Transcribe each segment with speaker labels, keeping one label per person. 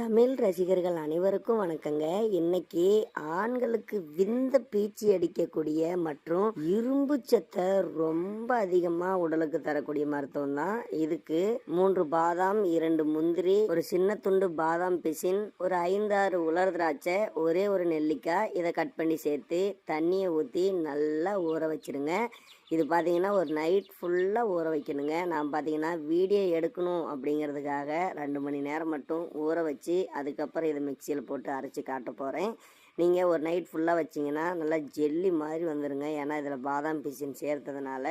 Speaker 1: தமிழ் ரசிகர்கள் அனைவருக்கும் வணக்கங்க. இன்னைக்கு ஆண்களுக்கு விந்த பீச்சி அடிக்கக்கூடிய மற்றும் இரும்பு சத்தை ரொம்ப அதிகமா உடலுக்கு தரக்கூடிய மருத்துவம் தான். இதுக்கு மூன்று பாதாம் இரண்டு முந்திரி ஒரு சின்ன துண்டு பாதாம் பிசின் ஒரு ஐந்தாறு உலர் திராட்சை ஒரே ஒரு நெல்லிக்காய். இதை கட் பண்ணி சேர்த்து தண்ணியை ஊற்றி நல்லா ஊற வச்சிருங்க. இது பார்த்தீங்கன்னா ஒரு நைட் ஃபுல்லாக ஊற வைக்கணுங்க. நான் பார்த்தீங்கன்னா வீடியோ எடுக்கணும் அப்படிங்கிறதுக்காக ரெண்டு மணி நேரம் மட்டும் ஊற வச்சு அதுக்கப்புறம் இதை மிக்சியில் போட்டு அரைச்சி காட்ட போகிறேன் நீங்கள் ஒரு நைட் ஃபுல்லாக வச்சிங்கன்னா நல்லா ஜெல்லி மாதிரி வந்துடுங்க ஏன்னா இதில் பாதாம் பிசின் சேர்த்ததுனால.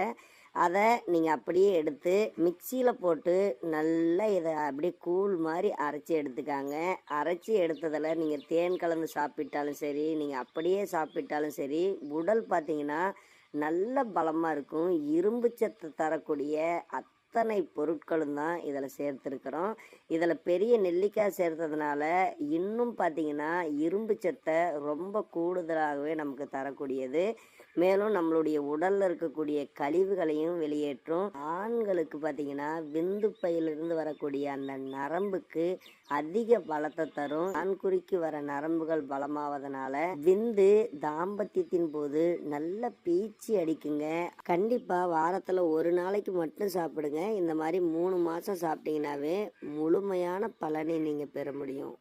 Speaker 1: அதை நீங்கள் அப்படியே எடுத்து மிக்சியில் போட்டு நல்லா இதை அப்படியே கூழ் மாதிரி அரைச்சி எடுத்துக்காங்க. அரைச்சி எடுத்ததில் நீங்கள் தேன் கலந்து சாப்பிட்டாலும் சரி நீங்கள் அப்படியே சாப்பிட்டாலும் சரி உடல் பார்த்தீங்கன்னா நல்ல பலமாக இருக்கும். இரும்பு சத்து தரக்கூடிய அத்தனை பொருட்களும் தான் இதில் சேர்த்துருக்குறோம். இதில் பெரிய நெல்லிக்காய் சேர்த்ததுனால இன்னும் பார்த்தீங்கன்னா இரும்பு சத்தை ரொம்ப கூடுதலாகவே நமக்கு தரக்கூடியது. மேலும் நம்மளுடைய உடலில் இருக்கக்கூடிய கழிவுகளையும் வெளியேற்றும். ஆண்களுக்கு பார்த்தீங்கன்னா விந்து பையிலிருந்து வரக்கூடிய அந்த நரம்புக்கு அதிக பலத்தை தரும். ஆண்குறிக்கு வர நரம்புகள் பலமாவதனால விந்து தாம்பத்தியத்தின் போது நல்ல பீச்சி அடிக்குங்க. கண்டிப்பாக வாரத்தில் ஒரு நாளைக்கு மட்டும் சாப்பிடுங்க. இந்த மாதிரி மூணு மாதம் சாப்பிட்டீங்கன்னாவே முழுமையான பலனை நீங்கள் பெற முடியும்.